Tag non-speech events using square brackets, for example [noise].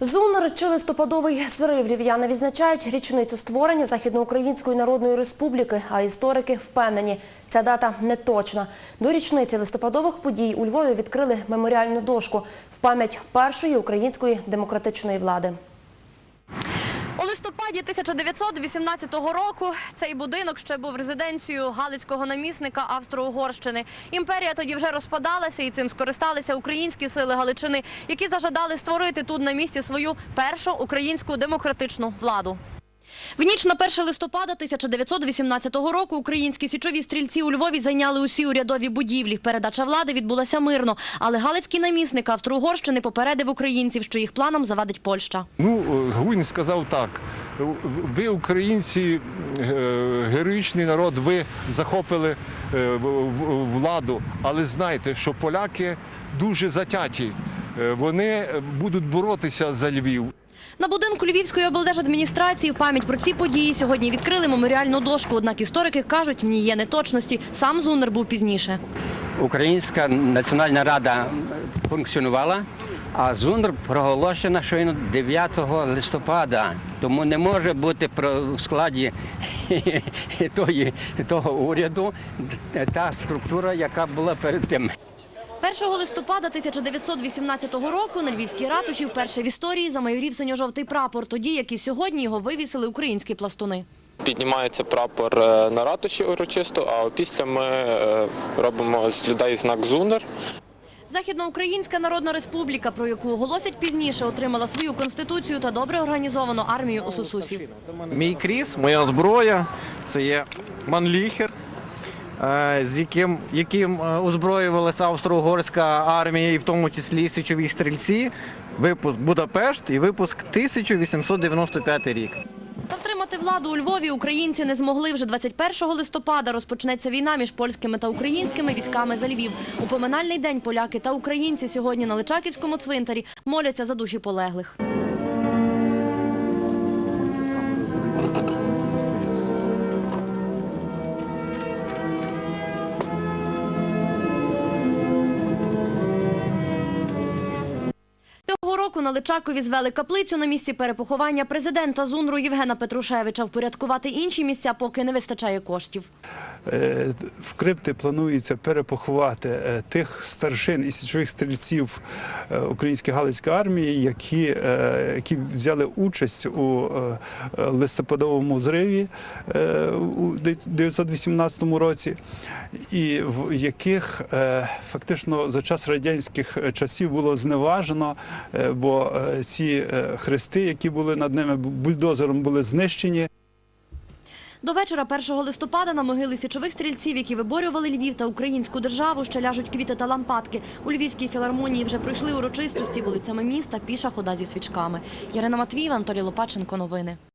Зунер чи листопадовий зрив рів'яни відзначають річницю створення Західноукраїнської Народної Республіки, а історики впевнені, ця дата не точна. До річниці листопадових подій у Львові відкрили меморіальну дошку в пам'ять першої української демократичної влади. Листопаді 1918 року цей будинок ще був резиденцією галицького намісника Австро-Угорщини. Імперія тоді вже розпадалася, і цим скористалися українські сили Галичини, які зажадали створити тут на місці свою першу українську демократичну владу. В ніч на 1 листопада 1918 року українські січові стрільці у Львові зайняли усі урядові будівлі. Передача влади відбулася мирно, але галицький намісник Австро-Угорщини попередив українців, що їх планам завадить Польща. Ну, Гунь сказав так: ви, українці, е, героїчний народ, ви захопили е, владу, але знайте, що поляки дуже затяті. Е, Вони будуть боротися за Львів. На будинку Львівської облдержадміністрації в пам'ять про ці події сьогодні відкрили меморіальну дошку. Однак історики кажуть, в ній є неточності. Сам Зунер був пізніше. Українська національна рада функціонувала, а ЗУНР проголошена щойно 9 листопада. Тому не може бути в складі [laughs] того уряду та структура, яка була перед тим. 1 листопада 1918 року на Львівській ратуші вперше в історії замайорів синьо-жовтий прапор, тоді як і сьогодні його вивісили українські пластуни. Піднімається прапор е, на ратуші урочисто, а після ми е, робимо з людей знак ЗУНР. Західноукраїнська Народна Республіка, про яку оголосять пізніше, отримала свою конституцію та добре організовану армію у Сосусі. Мій кріс, моя зброя це є манліхер, з яким, яким е, озброювалася австро-угорська армія, і в тому числі січові стрільці. Випуск Будапешт і випуск 1895 рік. Втримати владу у Львові українці не змогли. Вже 21 листопада розпочнеться війна між польськими та українськими військами за Львів. У поминальний день поляки та українці сьогодні на Личаківському цвинтарі моляться за душі полеглих. Року на Личакові звели каплицю на місці перепоховання президента ЗУНРу Євгена Петрушевича. Впорядкувати інші місця поки не вистачає коштів. Е, В крипти планується перепоховати е, тих старшин і січових стрільців е, української галицької армії, які, які взяли участь у листопадовому зриві у 1918 році, і в яких фактично за час радянських часів було зневажено, бо е, ці е, хрести, які були над ними бульдозером, були знищені. До вечора 1 листопада на могили січових стрільців, які виборювали Львів та українську державу, ще ляжуть квіти та лампадки. У Львівській філармонії вже пройшли урочистості вулицями міста, піша хода зі свічками. Ярина Матвієва, Анатолій Лопаченко. Новини.